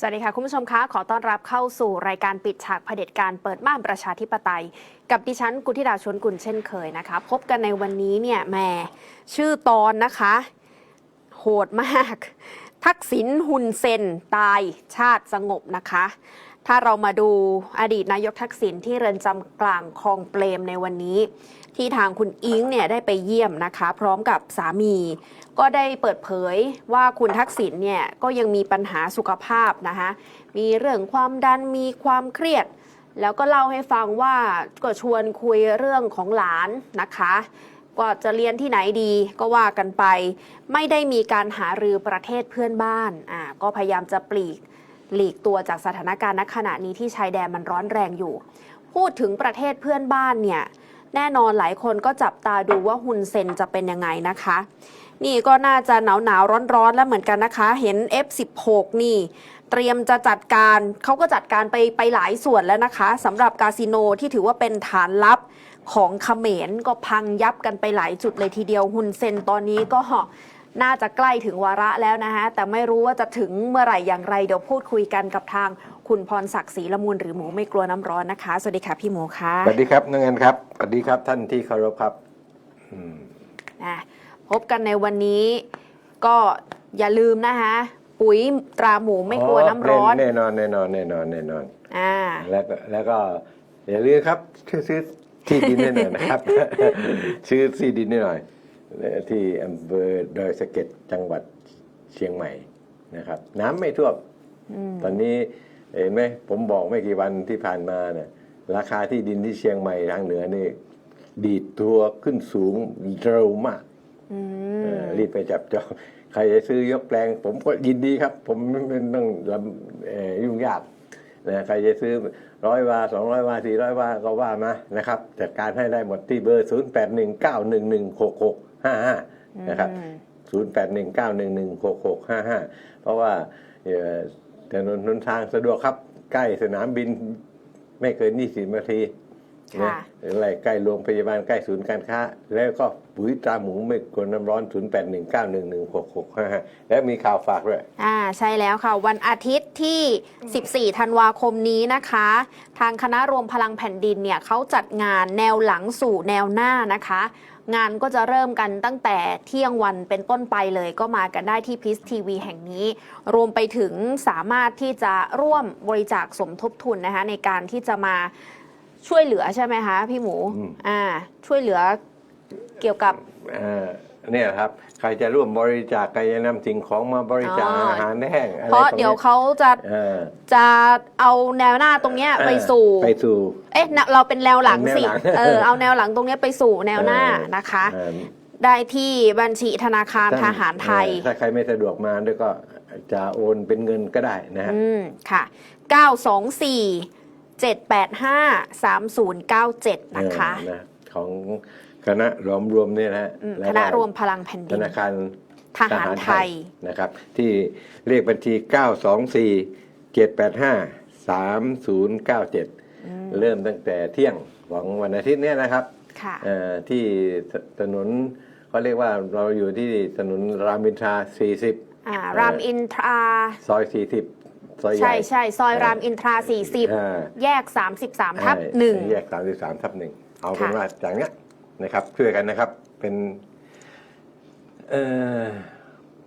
สวัสดีค่ะ คุณผู้ชมคะ ขอต้อนรับเข้าสู่รายการปิดฉากเผด็จการเปิดม่านประชาธิปไตย กับดิฉันกุธิดาชวนกุลเช่นเคยนะคะ พบกันในวันนี้เนี่ยแหมชื่อตอนนะคะ โหดมาก ทักษิณหุ่นเซนตายชาติสงบนะคะ ถ้าเรามาดูอดีตนายกทักษิณที่เรือนจำกลางคลองเปรมในวันนี้ ที่ทางคุณอิงเนี่ยได้ไปเยี่ยมนะคะ พร้อมกับสามี ก็ได้เปิดเผยว่าคุณทักษิณเนี่ยก็ยังมีปัญหาสุขภาพนะคะมีเรื่องความดันมีความเครียด แล้วก็เล่าให้ฟังว่าก็ชวนคุยเรื่องของหลานนะคะก็จะเรียนที่ไหนดีก็ว่ากันไป ไม่ได้มีการหารือประเทศเพื่อนบ้านอ่าก็พยายามจะปลีก หลีกตัวจากสถานการณ์ณขณะนี้ที่ชายแดนมันร้อนแรงอยู่ พูดถึงประเทศเพื่อนบ้านเนี่ยแน่นอนหลายคนก็จับตาดูว่าฮุนเซนจะเป็นยังไงนะคะ นี่ก็น่าจะหนาวหนาวร้อนร้อนๆแล้วเหมือนกันนะคะ เห็น F16 นี่ เตรียมจะจัดการเขาก็จัดการไปไปหลายส่วนแล้วนะคะสำหรับคาสิโนที่ถือว่าเป็นฐานลับของเขมรก็พังยับกันไปหลายจุดเลยทีเดียวฮุนเซนตอนนี้ก็ น่าจะใกล้ถึงวาระแล้วนะคะแต่ไม่รู้ว่าจะถึงเมื่อไหร่อย่างไร เดี๋ยวพูดคุยกันกับทางคุณพรศักดิ์ศรีละมูลหรือหมูไม่กลัวน้ำร้อนนะคะ สวัสดีค่ะพี่หมูค่ะ สวัสดีครับน้องเงินครับ สวัสดีครับท่านที่เคารพครับอืมนะพบกันในวันนี้ก็อย่าลืมนะคะปุ๋ยตราหมูไม่กลัวน้ำร้อน แน่นอนแน่นอนแน่นอนแน่นอน อ่า แล้วก็แล้วก็อย่าลืมครับซื้อซื้อที่ดินให้หน่อยนะครับ ซื้อที่ดินให้หน่อย ที่อำเภอดอยสะเก็ดจังหวัดเชียงใหม่นะครับ น้ำไม่ท่วมตอนนี้เห็นไหมผมบอกไม่กี่วันที่ผ่านมาเนี่ยราคาที่ดินที่เชียงใหม่ทางเหนือนี่ ดีดตัวขึ้นสูงเร็วมากอืเอ่มอรีบไปจับจองใครจะซื้อยกแปลง ผมก็ยินดีครับ ผมไม่ไม่ต้องลำเอ่อยุ่งยาก นะใครจะซื้อร้อยวาสองร้อยวาสี่ร้อยวาก็ว่ามานะครับจัดการให้ได้หมดที่เบอร์ศูนย์แปดหนึ่งเก้าหนึ่งหนึ่งหกหกห้าห้านะครับศูนย์แปดหนึ่งเก้าหนึ่งหนึ่งหกหกห้าห้าเพราะว่าเอ่อถนนทางสะดวกครับใกล้สนามบินไม่เกินยี่สิบนาที นะอะไรใกล้โรงพยาบาลใกล้ศูนย์การค้า แล้วก็ปุ๋ยตราหมูไม่กลน้ำร้อน 0 8 1 9 1 1 6 6 5 5แล้วมีข่าวฝากด้วย อ่าใช่แล้วค่ะ วันอาทิตย์ที่ 14 ธันวาคมนี้นะคะ ทางคณะรวมพลังแผ่นดินเนี่ยเขาจัดงานแนวหลังสู่แนวหน้านะคะงานก็จะเริ่มกันตั้งแต่เที่ยงวันเป็นต้นไปเลยก็มากันได้ที่พิสทีวีแห่งนี้ รวมไปถึงสามารถที่จะร่วมบริจาคสมทบทุนนะคะในการที่จะมา ช่วยเหลือใช่ไหมคะพี่หมูอืมอ่าช่วยเหลือเกี่ยวกับอ่าเนี่ยครับ ใครจะร่วมบริจาคใครจะนำสิ่งของมาบริจาคอ๋อออาหารแห้งอะไรเพราะตงนี้เดี๋ยวเขาจะเออจะเอาแนวหน้าตรงเนี้ยไปสู่ไปสู่ เอ๊ะนะเราเป็นแนวหลังสิแนวหลังเออเอาแนวหลังตรงเนี้ยไปสู่แนวหน้าเออนะคะเอ่อได้ได้ที่บัญชีธนาคารทหารไทยเออถ้าใครไม่สะดวกมาด้วยก็จะโอนเป็นเงินก็ได้นะฮะอืมค่ะ 924 785 3097 นะคะ เออนะของคณะรวมรวมเนี่ยนะฮะอืมแล้วคก็ณะรวมพลังแผ่นธดิน นาคารทหารไทย นะครับ ที่เลขบัญชี 924 785 3097 เริ่มตั้งแต่เที่ยงของวันอาทิตย์เนี้นะครับ ค่ะ เอ่อที่ถนนเขาเรียกว่าเราอยู่ที่ถนนรามอินทรา40 อ่ารามอินทราซอย 40 ซอยใหญ่ ใช่ใช่ซอยเออรามอินทรา อ่า 40 แยก 33 ทับใช่แยก33ทับหนึ่งเอาเป็นค่ะ ว่าจากเนี้ยนะครับช่วยกันนะครับเป็นเอ่อ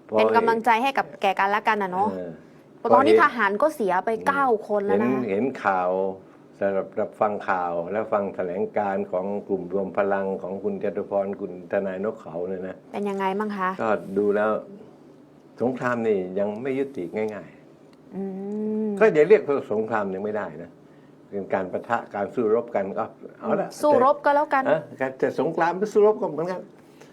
พ1อเป็นกำลังใจให้กับแก่กันและกันนะเนาะเออ ตอนนี้พอเห็นทหารก็เสียไป 9 คนแล้วเห็นนะ เห็นข่าวสำหรับรับฟังข่าวและฟังแถลงการณ์ของกลุ่มรวมพลังของคุณจตุพรคุณทนายนกเขาเนี่ยนะเป็นยังไงบ้างคะ ก็ดูแล้วสงครามนี่ยังไม่ยุติง่าย อืมๆก็อย่าเรียกว่าสงครามยังไม่ได้นะเป็นการประทะการสู้รบกันก็เอาละสู้รบก็แล้วกันเออการจะสงครามหรือสู้รบก็เหมือนกัน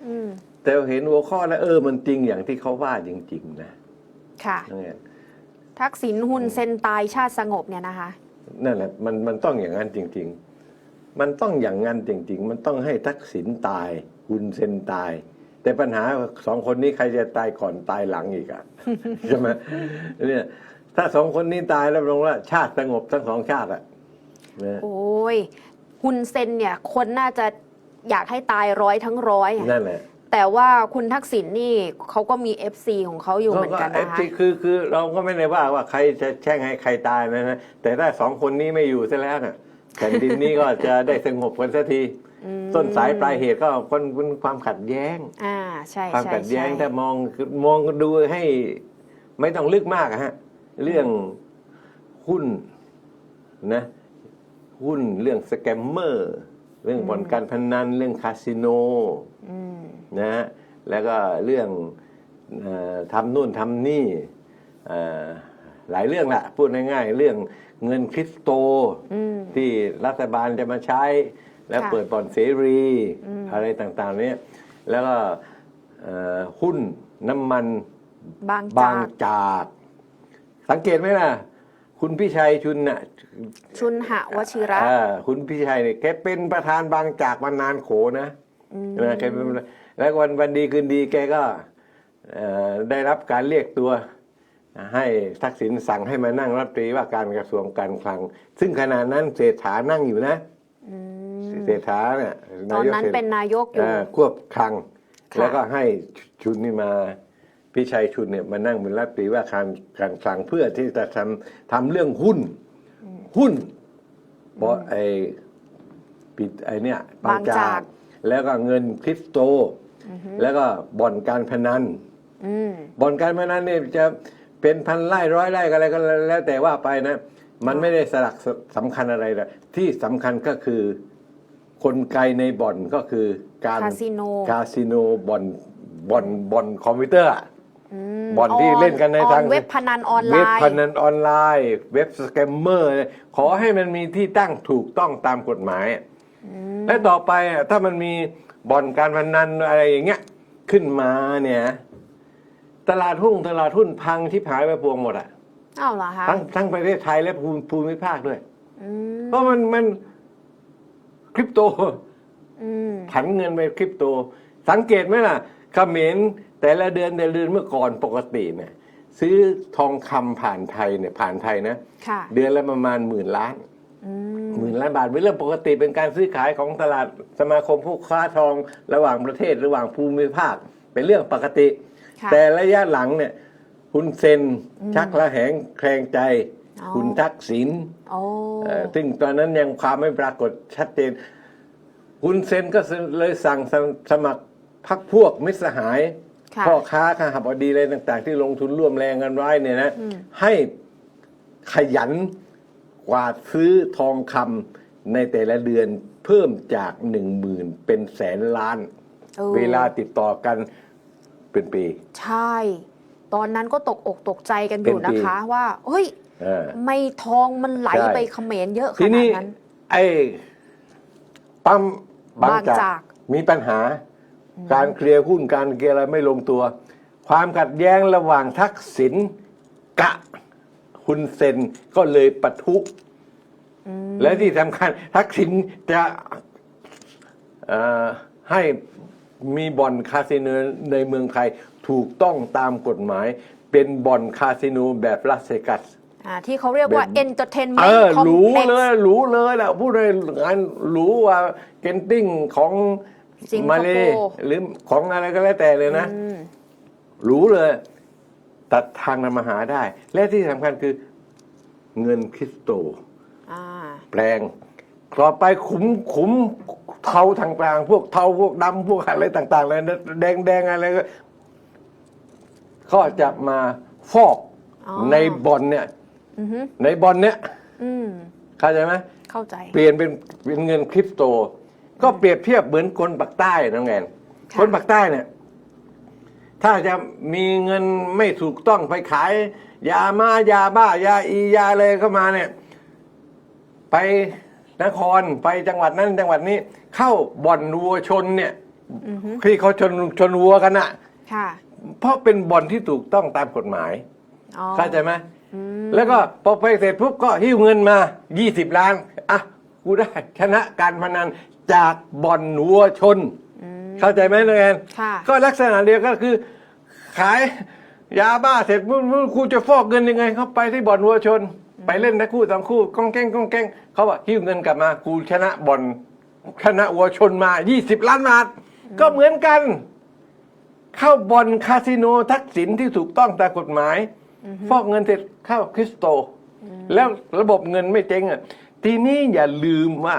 อืมแต่เห็นหัวข้อแล้วเออมันจริงอย่างที่เขาว่าจริงๆนะค่ะนั่นแหละทักษิณฮุนเซนตายชาติสงบเนี่ยนะคะ นั่นแหละมันมันต้องอย่างนั้นจริง ๆ มันต้องอย่างนั้นจริง ๆ มันต้องให้ทักษิณตายฮุนเซนตาย แต่ปัญหาสองคนนี้ใครจะตายก่อนตายหลังอีกอะใช่ไหมเนี่ย ถ้าสองคนนี้ตายแล้วลงว่าชาติสงบทั้งสองชาติอะนะโอ้ยฮุนเซนเนี่ย คนน่าจะอยากให้ตายร้อยทั้งร้อยอะนั่นแหละแต่ว่าคุณทักษิณนี่เขาก็มี FC ของเขาอยู่เหมือนกันเอนะฟคะซีคือคือเราก็ไม่ได้ว่าว่าใครจะแช่งให้ใครตายนะนะแต่ถ้าสองคนนี้ไม่อยู่ซะแล้วน่ะแผ่นดินนี้ก็จะได้สงบกันสักที อืมต้นสายปลายเหตุก็คนเป็นความขัดแย้ง อ่า ใช่ความใช่ขัดแย้งใช่ถ้ามองมองดูให้ ไม่ต้องลึกมากอะฮะ เรื่องหุ้นนะหุ้นเรื่องสแกมเมอร์เรื่องบ่อนการพนันเรื่องคาสิโนอืมนะฮะแล้วก็เรื่องเออทำนู่นทำนี่เอ่อหลายเรื่องละพูดง่ายๆ เรื่องเงินคริปโตอืมที่รัฐบาลจะมาใช้ แล้วค่ะเปิดบ่อนเสรีอืมอะไรต่างๆเนี้ยแล้วก็เอ่อหุ้นน้ำมันบางบาจางกจาก สังเกตไหมล่ะ คุณพิชัยชุนน่ะชุนหะวชิระอ่าคุณพิชัยเนี่ยแกเป็นประธานบางจากมานานโขนะอืมนะแกเป็นแล้ววันวันดีคืนดีแกก็เอ่อได้รับการเรียกตัว ให้ทักษิณสั่งให้มานั่งรัฐมนตรีว่าการกระทรวงการคลัง ซึ่งขณะนั้นเศรษฐานั่งอยู่นะอืมเศรษฐาเนี่ยตอนนั้นายกศรษเป็นนายกอยู่ เอ่อควบคลัง ค่ะ แล้วก็ให้ชุนนี่มา พิชัยชุนเนี่ยมานั่งเป็นรัฐมนตรีว่าการการคลังเพื่อที่จะทำทำเรื่องหุ้น หุ้นบอไอปิดไอเนี่ยบางจาก แล้วก็เงินคริปโต แล้วก็บ่อนการพนันอืมบ่อนการพนันเนี่ยจะเป็นพันไร่ร้อยไร่ก็อะไรก็แล้วแต่ว่าไปนะ มันไม่ได้สลักสสำคัญอะไรนะที่สำคัญก็คือกลไกในบ่อนก็คือการคาสิโนคาสิโนบ่อนบ่อนบ่อนคอมพิวเตอร์อะม บ่อนที่เล่นกันในทางออเว็บพนันออนไลเว็บน์พนันออนไลน์ เว็บสแกมเมอร์ขอให้มันมีที่ตั้งถูกต้องตามกฎหมาย และต่อไปอะถ้ามันมีบ่อนการพนันอะไรอย่างเงี้ยขึ้นมาเนี่ย ตลาดหุ้นตลาดหุ้นพังที่หายไปพวงหมดอะอ้าวเหรอคะทั้งทั้งประเทศไทยและภูมิภูมิภาคด้วยอืมเพราะมันมันคริปโตอืมผันเงินไปคริปโต สังเกตไหมล่ะเขมร แต่ละเดือนแต่ละเดือนเมื่อก่อนปกติเนี่ยซื้อทองคำผ่านไทยเนี่ยผ่านไทยนะค่ะเดือนละประมาณหมื่นล้านอืมหมื่นล้านบาทเป็นเรื่องปกติเป็นการซื้อขายของตลาดสมาคมผู้ค้าทองระหว่างประเทศระหว่างภูมิภาค เป็นเรื่องปกติค่ะแต่ระยะหลังเนี่ยคุณเซนชักละแหงแคลงใจอ๋อคุณทักษิณโอ้เอ่อซึ่งตอนนั้นยังความไม่ปรากฏชัดเจน คุณเซนก็เลยสั่งสสมัครพักพวกมิตรสหายค่ะ พ่อค้าข้าหับดีอะไรต่างๆ ที่ลงทุนร่วมแรงกันไว้เนี่ยนะอืมให้ขยันกวาดซื้อทองคำในแต่ละเดือนเพิ่มจากหนึ่งหมื่นเป็นแสนล้านออเวลาติดต่อกันเป็นปี ใช่ ตอนนั้นก็ตกอกตกใจกันอยู่เป็นปีนะคะว่า เฮ้ยเออไม่ทองมันไหลใช่ไปเขมรเยอะขทีนานี้ดนั้น ไอ้ปั๊มบางบางจาจากกมีปัญหา การเคลียร์หุ้นการเคลียร์อะไรไม่ลงตัว ความขัดแย้งระหว่างทักษิณกะคุณเซนก็เลยปะทุอืมและที่สำคัญทักษิณจะเอ่อให้มีบ่อนคาสิโนในเมืองไทยถูกต้องตามกฎหมาย เป็นบ่อนคาสิโนแบบลาสเซกัสอ่าที่เขาเรียกว่าแบบ entertainment เออ complex รู้เลยรู้เลยแหละพูดเลยงานรู้ว่าเกนติ้งของ สิงคโปร์มาเลหรือของอะไรก็แล้วแต่เลยนะ อืมรู้เลย ตัดทางนำมาหาได้ และที่สำคัญคือเงินคริสโต อ่า แปลงต่อไปขุมขุมเทาทางกลางพวกเทาพวกดำพวกอะไรต่างๆเลยนะแดงแดงอะไรก็ก็จะมาฟอกอ๋อ ในบอลเนี่ย อือฮึในบอลเนี่ยอืมเข้าใจไหมเข้าใจ เปลี่ยนเป็นเป็นเงินคริปโต ก็เปรียบเทียบเหมือนคนปักใต้น้องแอนค่ะคนปักใต้เนี่ย ถ้าจะมีเงินไม่ถูกต้องไปขาย ยามายาบ้ายาอียาเลยเข้ามาเนี่ย ไปนครไปจังหวัดนั้นจังหวัดนี้ เข้าบ่อนวัวชนเนี่ยอือฮึที่เขาชนชนวัวกันอะค่ะเพราะเป็นบ่อนที่ถูกต้องตามกฎหมายอ๋อเข้าใจไหม อืมแล้วก็พอไปเสร็จปุ๊บก็หิ้วเงินมา 20 ล้าน อะ กูได้ชนะการพนันจากบ่อนวัวชน อืม เข้าใจไหมนักเรียนค่ะ ก็ลักษณะเดียวก็คือ ขายยาบ้าเสร็จปุ๊บปุ๊บกูจะฟอกเงินยังไง เขาไปที่บ่อนวัวชน ไปเล่นนะคู่สองคู่ก้องแก้งก้องแก้งเขาบอกหิ้วเงินกลับมากูชนะบ่อนชนะวัวชนมา 20 ล้านบาทก็เหมือนกัน เข้าบอลคาสิโนทักษิณที่ถูกต้องตามกฎหมาย ฟอกเงินเสร็จเข้าคริสโต แล้วระบบเงินไม่เจ๊งอะ ทีนี้อย่าลืมว่า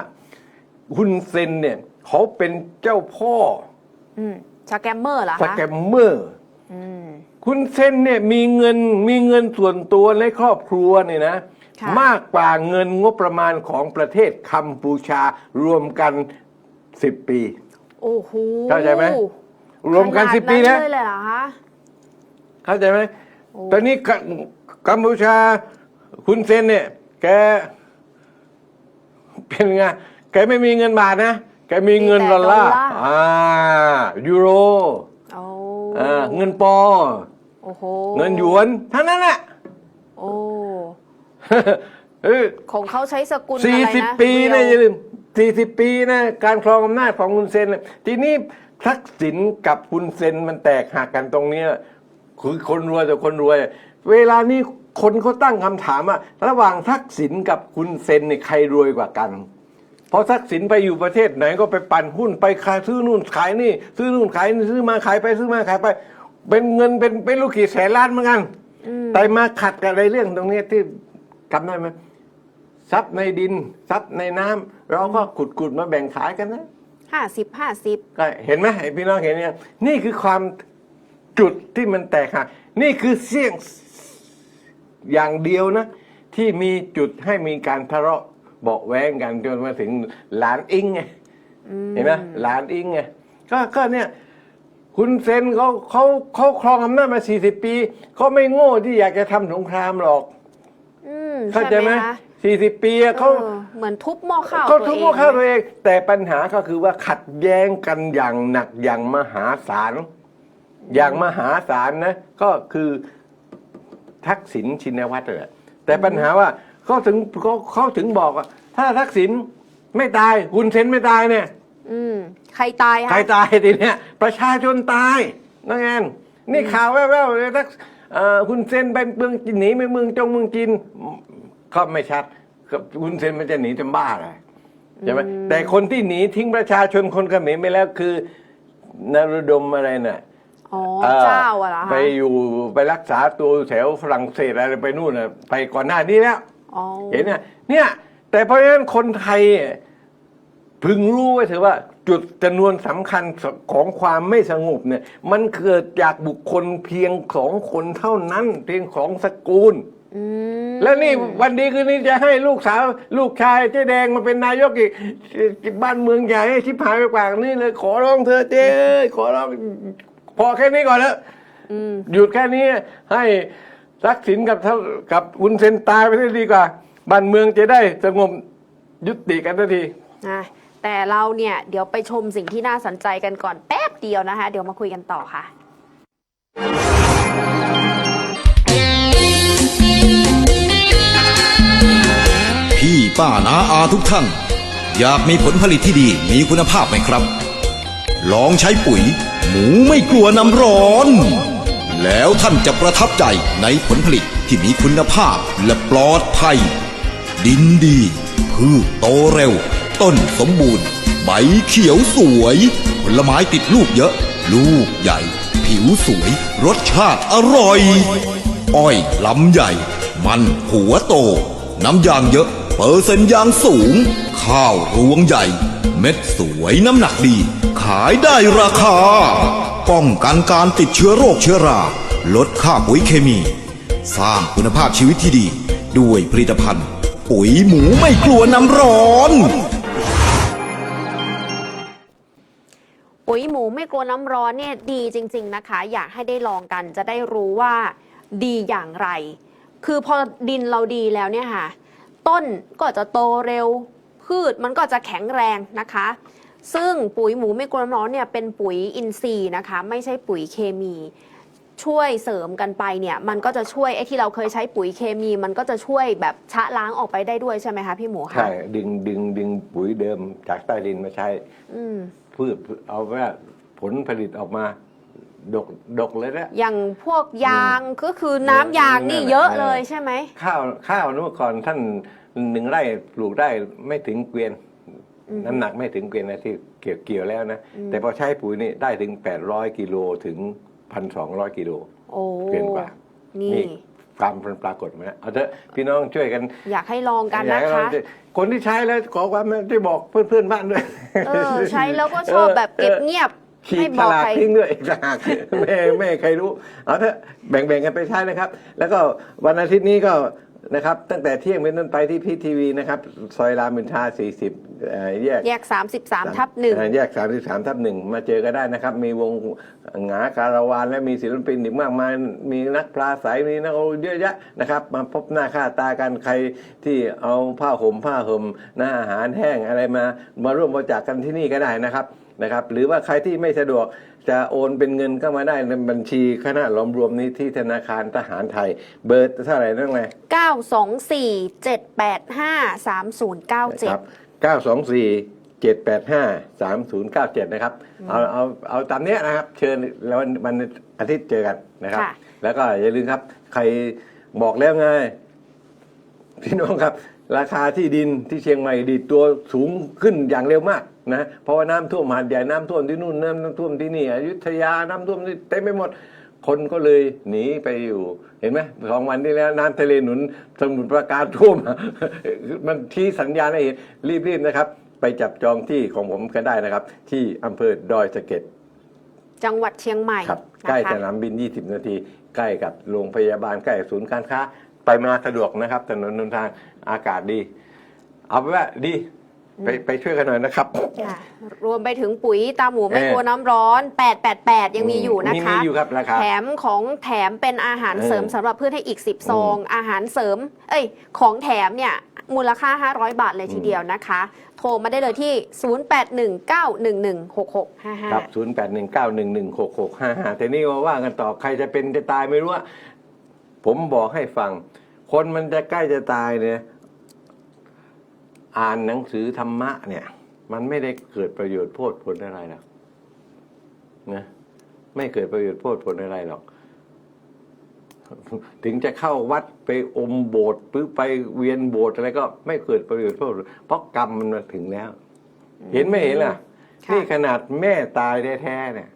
ฮุนเซนเนี่ย เขาเป็นเจ้าพ่ออืมสแกมเมอร์เหรอสคะแกมเมอร์ อืม คุณเซนเนี่ยมีเงินมีเงินส่วนตัวในครอบครัวเนี่ยนะ ค่ะ มากกว่าเงินงบประมาณของประเทศกัมพูชารวมกันสิบปี โอ้โหเข้าใจไหม รวมกันขนาดสิบปีนะเลยเลยเหรอคะ เข้าใจไหม โอ้ ตอนนี้กกัมพูชาคุณเซนเนี่ย แก เป็นไงแกไม่มีเงินบาทนะ แกมีเงินดอลลาร์อ่ายูโรโอ้อ่าเงินปอโอ้โหเงินหยวนทั้งนั้นแหละโอ้เออของเขาใช้สกุลอะไรสี่นะสิบปีนะเรีอย่าลืมสี่สิบปีนะการครองอำนาจของคุณเซนน่ะทีนี้ทักษิณกับคุณเซนมันแตกหักกันตรงเนี้ยคือคนรวยแต่คนรวย เวลานี้คนเขาตั้งคำถามว่าระหว่างทักษิณกับคุณเซนเนี่ยใครรวยกว่ากันเพราะทักษิณไปอยู่ประเทศไหนก็ไปปั่นหุ้นไปขายซื้อนู่นขายนี่ ซื้อนู่นขายนี่ซื้อมาขายไปซื้อมาขายไป เป็นเงินเป็นเป็นลูกกี่แสนล้านเหมือนกันแต่มาขัดกับอะไรเรื่องตรงเนี้ยที่จำได้ไหมทรัพย์ในดินทรัพย์ในน้ำเราก็ขุดขุดมาแบ่งขายกันนะห้าสิบห้าสิบก็เห็นไหมพี่น้องเห็นยังนี่คือความจุดที่มันแตกหักนี่คือเสี้ยง อย่างเดียวนะ ที่มีจุดให้มีการทะเลาะเบาะแว้งกันจนมาถึงหลานอิงไงเห็นไหมหลานอิงไงก็ก็เนี่ยคุณเซนเขาเขาเขาครองอำนาจมา 40 ปีเขาไม่โง่ที่อยากจะทำสงครามหรอกอืมเข้าใจไหมช่คะสี่สิบปีอะเขาออเหมือนทุบหม้อข้าวเขาตัวทุกเองพวกเข้าตัวเอง แต่ปัญหาก็คือว่าขัดแย้งกันอย่างหนักอย่างมหาศาลอย่างมหาศาลนะ ก็คือ ทักษิณชินวัตรแหละแต่ปัญหาว่าเขาถึงเขาเขาถึงบอกว่า ถ้าทักษิณไม่ตายคุณเซนไม่ตายเนี่ยอืมใครตายคะใครตายทีเนี้ยประชาชนตายนั่นไงนี่ข่าวแว่วๆเลยทักเอ่อคุณเซนไปเมืองจีนหนีไปเมืองจงเมืองจีนก็ไม่ชัดครับคุณเซนมันจะหนีจำบ้าอะไรใช่ไหมแต่คนที่หนีทิ้งประชาชนคนเขมรไปแล้วคือนรดมอะไรน่ะ อ๋อออเจ้าอะเหรอคะไปอยู่ไปรักษาตัวแถวฝรั่งเศสอะไรไปนู่นน่ะไปก่อนหน้านี้แล้ว อ๋อเห็นเนี่ยเนี่ย แต่เพราะฉะนั้นคนไทยอะพึงรู้ไว้เถอะว่า จุดจำนวนสำคัญของความไม่สงบเนี่ย มันเกิดจากบุคคลเพียงสองคนเท่านั้น เพียงสองสกุลอืมแล้วนี่วันดีคืนนี้จะให้ลูกสาวลูกชายเจ๊แดงมาเป็นนายกอีกบ้านเมืองใหญ่ให้ชิบหายไปกว่านี้เลย ขอร้องเธอะเจ๊เอ้ยขอร้อง พอแค่นี้ก่อนแล้วอืมหยุดแค่นี้ให้ทักษิณกับเท่ากับอุนเซนตายไปได้ดีกว่าบ้านเมืองจะได้สงบยุติกันทันทีนะแต่เราเนี่ยเดี๋ยวไปชมสิ่งที่น่าสนใจกันก่อนแป๊บเดียวนะคะ เดี๋ยวมาคุยกันต่อค่ะพี่ป้านาอาทุกท่าน อยากมีผลผลิตที่ดีมีคุณภาพไหมครับ ลองใช้ปุ๋ย หมูไม่กลัวน้ำร้อน แล้วท่านจะประทับใจในผลผลิตที่มีคุณภาพและปลอดภัย ดินดี พืชโตเร็ว ต้นสมบูรณ์ ใบเขียวสวย ผลไม้ติดลูกเยอะ ลูกใหญ่ ผิวสวย รสชาติอร่อย อ้อยลำใหญ่ มันหัวโต น้ำยางเยอะ เปอร์เซ็นต์ยางสูง ข้าวรวงใหญ่ เม็ดสวยน้ำหนักดีายได้ราคา ป้องกันการติดเชื้อโรคเชื้อรา ลดค่าปุ๋ยเคมี สร้างคุณภาพชีวิตที่ดี ด้วยผลิตภัณฑ์ ปุ๋ยหมูไม่กลัวน้ำร้อน ปุ๋ยหมูไม่กลัวน้ำร้อนเนี่ยดีจริง ๆนะคะ อยากให้ได้ลองกันจะได้รู้ว่าดีอย่างไร คือพอดินเราดีแล้วเนี่ยค่ะ ต้นก็จะโตเร็ว พืชมันก็จะแข็งแรงนะคะ ซึ่งปุ๋ยหมูไม่กลัวน้ำร้อนเนี่ยเป็นปุ๋ยอินทรีย์นะคะ ไม่ใช่ปุ๋ยเคมีช่วยเสริมกันไปเนี่ยมันก็จะช่วยไอ้ที่เราเคยใช้ปุ๋ยเคมี มันก็จะช่วยแบบชะล้างออกไปได้ด้วยใช่ไหมคะพี่หมูคะใช่ดึงดึงดึงปุ๋ยเดิมจากใต้ดินมาใช้อืมพืชเอาว่าผลผลิตออกมา ดกดกเลยนะอย่างพวกยางก็คือน้ำยางนี่เยอะเลยใช่ไหมข้าวข้าวเมื่อก่อนท่านหนึ่งไร่ปลูกได้ไม่ถึงเกวียนอืม น้ำหนักไม่ถึงเกณฑ์นะที่เกี่ยวเกี่ยวแล้วนะอืมแต่พอใช้ปุ๋ยนี่ได้ถึง 800 กิโลถึง 1,200 กิโลโอ้เกินกว่านี่นี่ ความปรากฏมาแล้วเอาเถอะพี่น้องช่วยกัน อยากให้ลองกันอยานะให้เราคะคนที่ใช้แล้วขอความได้บอกเพื่อนๆบ้านด้วย เออ ใช้แล้วก็ชอบแบบเก็บเงียบ ฉีไม่กบฉอกลากใคร ทิ้งด้วยอีกต่างหากแม่แม่ใครรู้ เอาเถอะแบ่งๆกันไปใช้นะครับ แล้วก็วันอาทิตย์นี้ก็ นะครับ ตั้งแต่เที่ยงเป็นต้นไปที่พีทีวีนะครับซอยรามอินทรา40เอ่อแยกแยก 33 ทับหนึ่งอ่าแยก 33 ทับหนึ่งมาเจอกันได้นะครับ มีวงหงาคาราวานและมีศิลปินอีกมากมาย มีนักปลาใสมีนักเอาเยอะแยะนะครับ มาพบหน้าค่าตากันใครที่เอาผ้าห่มผ้าห่มนะอาหารแห้งอะไรมา มาร่วมบริจาคกันที่นี่ก็ได้นะครับ นะครับหรือว่าใครที่ไม่สะดวกจะโอนเป็นเงินก็มาได้ในบัญชีคณะหลอมรวมนี้ที่ธนาคารทหารไทย เบอร์เท่าไหร่นั่นไง924 785 3097ครับ924 785 3097 นะครับ เอาเอาเอาตามเนี้ยนะครับ เชิญแล้ววันวันอาทิตย์เจอกันนะครับค่ะแล้วก็อย่าลืมครับ ใครบอกแล้วไงพี่น้องครับ ราคาที่ดินที่เชียงใหม่ดีดตัวสูงขึ้นอย่างเร็วมากนะเพราะว่าน้ำท่วมหาดใหญ่น้ำท่วมที่นู่นน้ำท่วมที่นี่อยุธยาน้ำท่วมที่เต็มไปหมดคนก็เลยหนีไปอยู่ เห็นไหมสองวันที่แล้วน้ำทะเลหนุนสมุทรปราการท่วม มันชี้สัญญาณให้เห็นรีบๆนะครับ ไปจับจองที่ของผมกันได้นะครับ ที่อำเภอดอยสะเก็ดจังหวัดเชียงใหม่ครับนะใกล้คะสนามบิน 20 นาที ใกล้กับโรงพยาบาลใกล้ศูนย์การค้า ไปมาสะดวกนะครับถนนหนทาง อากาศดี เอาไปนว่าดีไปไปช่วยกันหน่อยนะครับ ค่ะรวมไปถึงปุ๋ยตาหมูไม่เออกลัวน้ำร้อน 888 ยังมีอยู่นะมีคะ มีอยู่ครับราคา แถมของแถมเป็นอาหารเออเสริมสำหรับพืชให้อีก 10 ซอง อาหารเสริม เอ้ย ของแถมเนี่ย มูลค่า 500 บาทเลยทีเดียวนะคะ โทรมาได้เลยที่ 0819116655 ครับ 0819116655แต่นี่ว่าว่ากันต่อใครจะเป็นจะตายไม่รู้ว่าผมบอกให้ฟัง คนมันจะใกล้จะตายเนี่ย อ่านหนังสือธรรมะเนี่ย มันไม่ได้เกิดประโยชน์โพดผลอะไรหรอกนะไม่เกิดประโยชน์โพดผลอะไรหรอก ถึงจะเข้าวัดไปอมโบสถ์หรือไปเวียนโบสถ์อะไรก็ไม่เกิดประโยชน์โพดผลเพราะกรรมมันมาถึงแล้ว เห็นไม่เห็นล่ะค่ะนี่ขนาดแม่ตายแท้ๆเนี่ย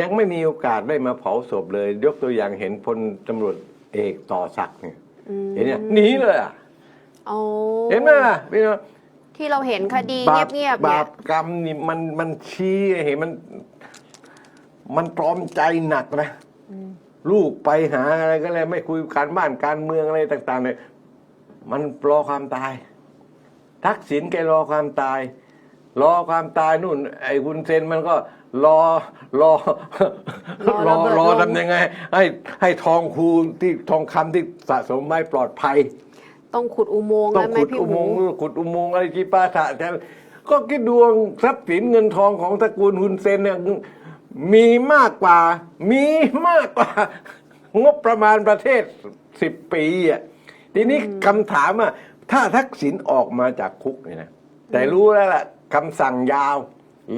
ยังไม่มีโอกาสได้มาเผาศพเลย ยกตัวอย่างเห็นพลตำรวจเอกต่อศักดิ์เนี่ยอืม เห็นเนี่ยหนีเลยอะโอ้เห็นไหมล่ะพี่น้องที่เราเห็นคดีบาปเงียบๆบาเนี่ยปกรรมนี่มันมันชี้ให้เห็นมัน มันตรอมใจหนักนะลูกไปหาอะไรก็เลยไม่คุยการบ้านการเมืองอะไรต่างๆเลยมันรอความตาย ทักษิณแกรอความตาย รอความตายนู่น ไอ้คุณเซนมันก็รอรอรอรระอเบิดรอลง ทำยังไง ให้ให้ทองคูที่ทองคำที่สะสมไว้ปลอดภัย ต้องขุดอุโมงค์ต้อแล้งวไหมขุดพี่อุหโมมูงค์ขุดอุโมงค์อะไรกี่ปาถะแต่ก็คิดดวงทรัพย์สินเงินทองของตระกูลฮุนเซนเนี่ยมีมากกว่า มีมากกว่า งบประมาณประเทศสิบปีอะทีนี้คำถามอะถ้าทักษิณออกมาจากคุกเนี่ยนะแต่รู้แล้วล่ะ คำสั่งยาว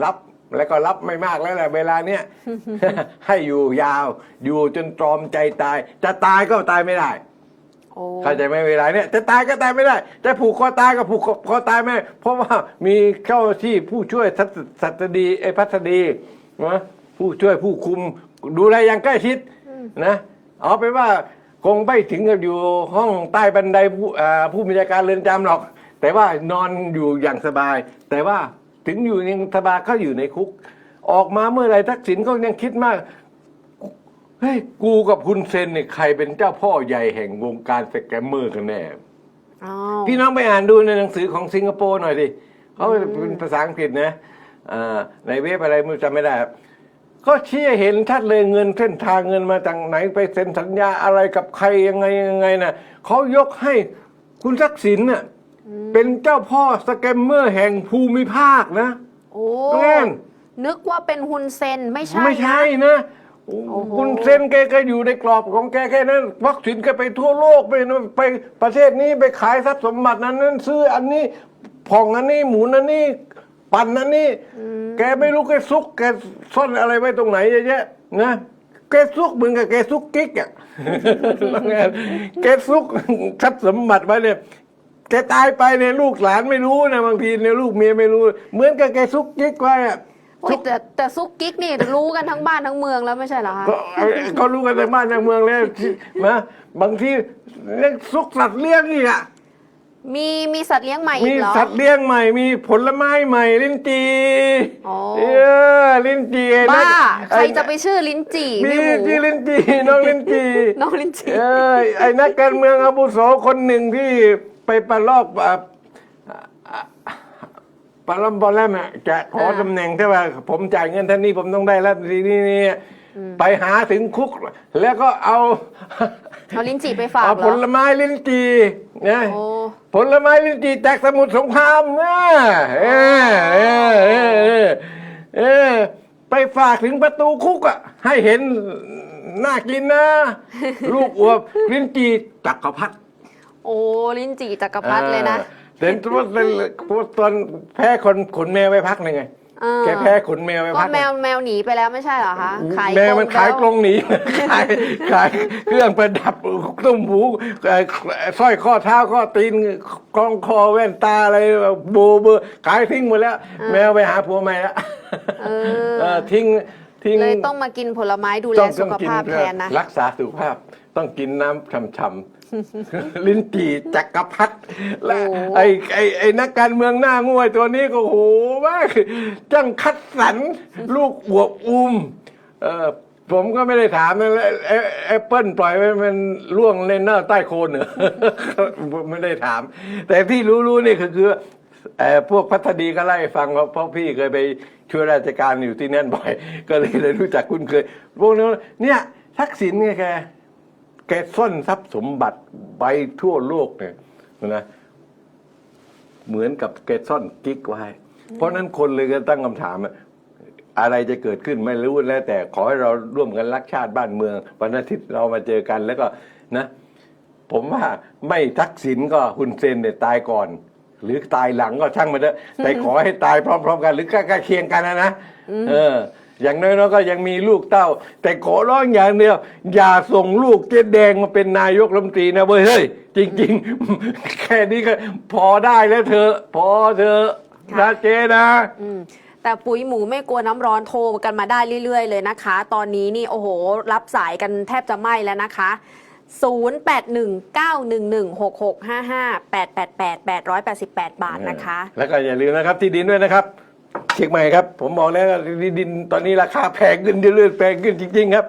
รับแล้วก็รับไม่มากแล้วแหละเวลาเนี้ย ให้อยู่ยาว อยู่จนตรอมใจตาย จะตายก็ตายไม่ได้โอ้เข้าใจไหมเวลาเนี้ยจะตายก็ตายไม่ได้ จะผูกคอตายก็ผูกคอตายไม่ได้เพราะว่ามีเจ้าหน้าที่ผู้ช่วยสัตสัตดีไอ้พัสดีนะผู้ช่วยผู้คุม ดูแลอย่างใกล้ชิดนะเอาไปนว่าคงไม่ถึงกับอยู่ห้องใต้บันไดผู้อ่าผู้บัญชาการเรือนจำหรอก แต่ว่านอนอยู่อย่างสบาย แต่ว่าถึงอยู่ยังสบายเขาอยู่ในคุก ออกมาเมื่อไหรทักษิณก็ยังคิดมากเฮ้ยกูกับคุณเซนเนี่ยใครเป็นเจ้าพ่อใหญ่แห่งวงการสแกมเมอร์กันแน่อ้าวพี่น้องไปอ่านดูในหนังสือของสิงคโปร์หน่อยดิเขาเป็นภาษาอังกฤษนะอ่าในเว็บอะไรไม่รู้จำไม่ได้ครับก็เชี่ยเห็นชัดเลยเงินเส้นทางเงินมาจากไหนไปเซ็นสัญญาอะไรกับใครยังไงยังไงนะเขายกให้คุณทักษิณน่ะ เป็นเจ้าพ่อสแกมเมอร์แห่งภูมิภาคนะโอ้แน่นนึกว่าเป็นฮุนเซนไม่ใช่ไม่ใช่นะนะโอ้โหคุณเซนแกก็อยู่ในกรอบของแกแค่นั้นวัคซีนแกไปทั่วโลกไปไปประเทศนี้ไปขายทรัพย์สมบัตินั้นนั้นซื้ออันนี้ผ่องอันนี้หมุนอันนี้ ปั่นอันนี้ แกไม่รู้แกซุก แกซ่อนอะไรไว้ตรงไหนเยอะแยะนะแกซุกเหมือนกับแกซุกกิ๊กอะ แกซุกทรัพย์สมบัติไว้เนี่ย แกตายไปเนี่ยลูกหลานไม่รู้นะบางทีเนี่ยลูกเมียไม่รู้ เหมือนกับแกซุกกิ๊กไว้อะ โอ้ยแต่แต่ซุกกิ๊กนี่รู้กันทั้งบ้านทั้งเมืองแล้วไม่ใช่เหรอคะ ก็เอาเขารู้กันในบ้านในเมืองแล้วที่นะบางทีเลี้ยงซุกสัตว์เลี้ยงอีกอะมีมีสัตว์เลี้ยงใหม่มีอีกเหรอ สัตว์เลี้ยงใหม่ มีผลไม้ใหม่ลิ้นจีอ๋อ เออลิ้นจีไอ้นั่บ้านใครไอ้จะไปชื่อลิ้นจี่มีพี่หมูที่ลิ้นจีน้องลิ้นจีน้องลิ้นจี่เออไอ้นักการเมืองอาบุโสคนหนึ่งที่ ไปประลอกอะอะปลอมบอลแล้วน่ะจะขอตำแหน่งที่ว่า ผมจ่ายเงินเท่านี้ผมต้องได้แล้วทีนี้นี่ไปหาถึงคุก แล้วก็เอาเอาลิ้นจี่ไปฝากเอาเหรผอลไม้ลิ้นจี่นะโอ้ผลไม้ลิ้นจี่จากสมุทรสงครามนะเออเออเออเออเออไปฝากถึงประตูคุกอะให้เห็นน่ากินนะ ลูกอวบลิ้นจี่จักรพรรดิ โอ้ลิ้นจี่จักรพรรดิเลยนะเห็นตัวตัวตอนแพ้คนขนแมวไปพักหนึ่งไงเออแกแพ้ขนแมวไปก็พักหแมนึ่งวแมวหนีไปแล้วไม่ใช่เหรอคะขายแมวมันขายกรงไปแหนี ขายขายเครื่องประดับตุ้มหูเอ่อสร้อยข้อเท้าข้อตีนกล้องคอแว่นตาอะไรโบเบอร์ขายทิ้งหมดแล้ว แมวไปหาผัวใหม่แล้วเออ เออทิ้งทิ้งล้วเลยต้องมากินผลไม้ดูแลต้องสุขต้องกินภาพแทนนะ รักษาสุขภาพต้องกินน้ำช่ำๆ ลิ้นจี่จักรพรรดิและโอ้ไอ้ไอ้ไอ้นักการเมืองหน้าง่วยตัวนี้ก็โหมากจังคัดสรรลูกอวบอุ้มเออผมก็ไม่ได้ถามนะแอปเปิลปล่อยไว้มันล่วงเล่นหน้าใต้โคนเหรอไม่ได้ถาม แต่ที่รู้ๆนี่คือคือเอ่อพวกพัฒดีก็ไล่ฟังว่าเพราะพี่เคยไปช่วยราชการอยู่ที่นั่นบ่อย ก็เลยเลยรู้จักคุ้นเคย พวกนี้เนี่ยทักษิณไงแก แกซ่อนทรัพย์สมบัติไปทั่วโลกเนี่ยนะเหมือนกับแกซ่อนกิ๊กไว้ เพราะนั้นคนเลยก็ตั้งคำถามอะอะไรจะเกิดขึ้นไม่รู้แล้ว แต่ขอให้เราร่วมกันรักชาติบ้านเมือง วันอาทิตย์เรามาเจอกันแล้วก็นะ ผมว่าไม่ทักษิณก็ฮุนเซนเนี่ยตายก่อน หรือตายหลังก็ช่างมันเถอะแต่ขอให้ตายพร้อม ๆ กัน หรือใกล้ๆเคียงกันนะนะเออ อย่างน้อยๆก็ยังมีลูกเต้า แต่ขอร้องอย่างเดียว อย่าส่งลูกเจ๊แดงมาเป็นนายกรัฐมนตรีนะเว้ยเฮ้ยจริง ๆ แค่นี้ก็พอได้แล้วเธอะพอเธอะนะเจ๊นะอืมแต่ปุ๋ยหมูไม่กลัวน้ำร้อนโทรกันมาได้เรื่อย ๆ เลยนะคะ ตอนนี้นี่โอ้โห รับสายกันแทบจะไหม้แล้วนะคะ0819116655 888 888 บาทนะคะ แล้วก็อย่าลืมนะครับที่ดินด้วยนะครับ เชียงใหม่ครับ ผมบอกแล้วที่ดินตอนนี้ราคาแพงขึ้นเรื่อยๆแพงขึ้นจริง ๆ ครับ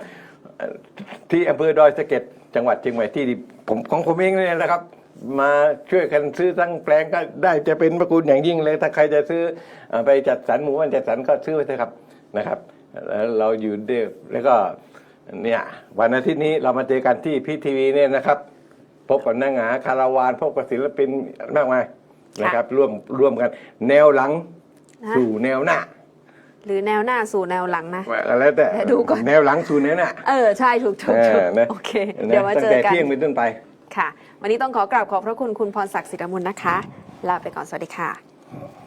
ที่อำเภอดอยสะเก็ดจังหวัดเชียงใหม่ที่ผมของผมเองเนี่ยนะครับ มาช่วยกันซื้อทั้งแปลงก็ได้จะเป็นประคุณอย่างยิ่งเลย ถ้าใครจะซื้อไปจัดสรรหมู่บ้านจัดสรรก็ซื้อไปเถอะครับนะครับแล้วเราอยู่เดียแล้วก็เนี่ยวันอาทิตย์นี้เรามาเจอกันที่พีทีวีเนี่ยนะครับ พบกับนางหงาคาราวานพบกับศิลปินมากมายนะครับร่วมร่วมกัน แนวหลัง นะสู่แนวหน้าหรือแนวหน้าสู่แนวหลังนะแล้วแต่เดี๋ยวดูก่อนแนวหลังสู่แนวหน้าเออใช่ถูกถูกเอถูกอนะโอเค เดี๋ยวมาตั้เจงอแต่กันเที่ยงเป็นต้นไปค่ะ วันนี้ต้องขอกราบขอบพระคุณคุณพรศักดิ์ศิรมุลนะคะ ลาไปก่อนสวัสดีค่ะ